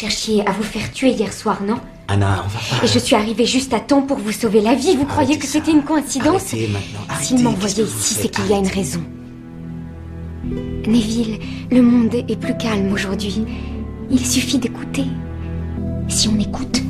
cherchiez à vous faire tuer hier soir, non Anna, on va pas... Et je suis arrivée juste à temps pour vous sauver la vie. Vous croyez que ça. c'était une coïncidence Arrêtez maintenant. S'il Arrêtez, vous ici, c'est qu'il y a une raison. Neville, le monde est plus calme aujourd'hui. Il suffit d'écouter. Si on écoute,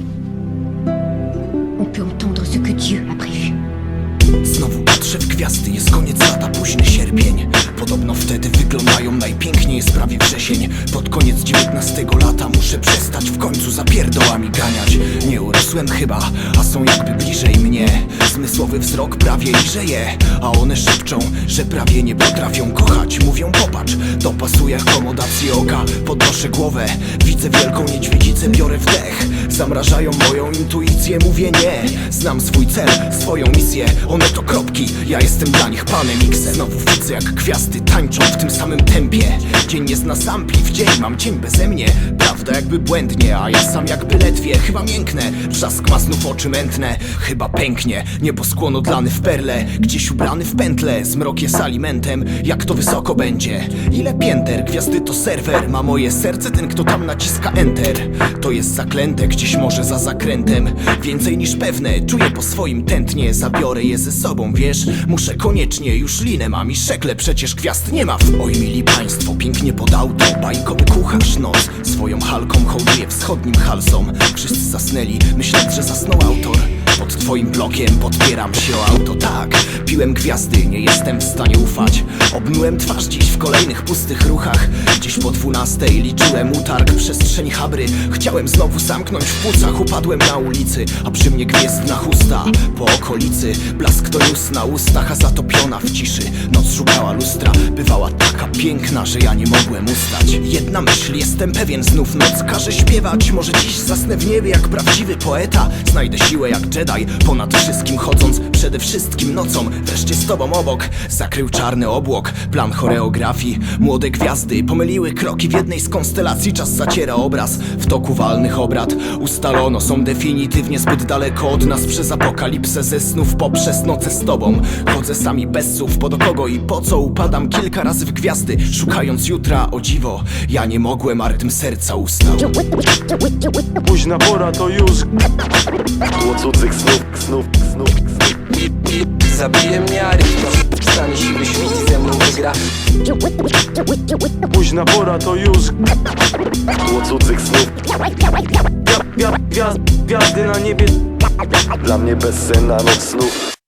Znowu patrzę w gwiazdy, jest koniec lata, późny sierpień. Podobno wtedy wyglądają najpiękniej, jest prawie wrzesień. Pod koniec dziewiętnastego lata muszę przestać w końcu za pierdołami ganiać. Nie urosłem chyba, a są jakby bliżej mnie. Zmysłowy wzrok prawie liżeje, a one szepczą, że prawie nie potrafią kochać. Mówią popatrz, dopasuję akomodację oka, podnoszę głowę Widzę wielką niedźwiedzicę, biorę wdech. Zamrażają moją intuicję, mówię nie. Znam swój cel, swoją misję One to kropki, ja jestem dla nich panem X Znowu widzę jak gwiazdy tańczą w tym samym tempie. Dzień jest na sampli, w dzień mam cień beze mnie. Prawda jakby błędnie, a ja sam jakby ledwie. Chyba mięknę, trzask ma znów oczy mętne. Chyba pęknie, niebo skłonodlany w perle. Gdzieś ubrany w pętle, zmrok jest alimentem. Jak to wysoko będzie? Ile pięter? Gwiazdy to serwer, ma moje serce ten kto tam naciska enter. To jest zaklęte, gdzieś może za zakrętem. Więcej niż pewne, czuję po swoim tętnie. Zabiorę je ze sobą, wiesz? Muszę koniecznie, już linę mam i szekle Przecież gwiazd nie ma. Oj mili państwo, pięknie pod auto Bajkowy kucharz noc Swoją halką hołduje wschodnim halsom. Wszyscy zasnęli, myśląc, że zasnął autor twoim blokiem. Podpieram się o auto, tak. Piłem gwiazdy, nie jestem w stanie ufać. Obmyłem twarz dziś w kolejnych pustych ruchach. Dziś po dwunastej liczyłem utarg przestrzeń habry. Chciałem znowu zamknąć w płucach. Upadłem na ulicy, a przy mnie gwiezdna chusta. Po okolicy blask doniósł na ustach A zatopiona w ciszy. Noc szukała lustra. Bywała taka piękna, że ja nie mogłem ustać. Jedna myśl, jestem pewien znów noc każe śpiewać. Może dziś zasnę w niebie jak prawdziwy poeta. Znajdę siłę jak Jedi, ponad wszystkim chodząc Przede wszystkim nocą, wreszcie z tobą obok. Zakrył czarny obłok, plan choreografii. Młode gwiazdy pomyliły kroki w jednej z konstelacji. Czas zaciera obraz, w toku walnych obrad. Ustalono, są definitywnie zbyt daleko od nas Przez apokalipsę ze snów poprzez noce z tobą. Chodzę sami bez słów, po do kogo i po co Upadam kilka razy w gwiazdy, szukając jutra O dziwo, ja nie mogłem, a rytm serca ustał. Późna pora to już. Było cudzych snów, snów, snów, snów Zabije mnie arytm Stanie siły świt i ze mną wygra. Późna pora to już Było cudzych snów. Gwia- gwia- Gwiazd, gwiazdy na niebie. Dla mnie bezsenna noc snów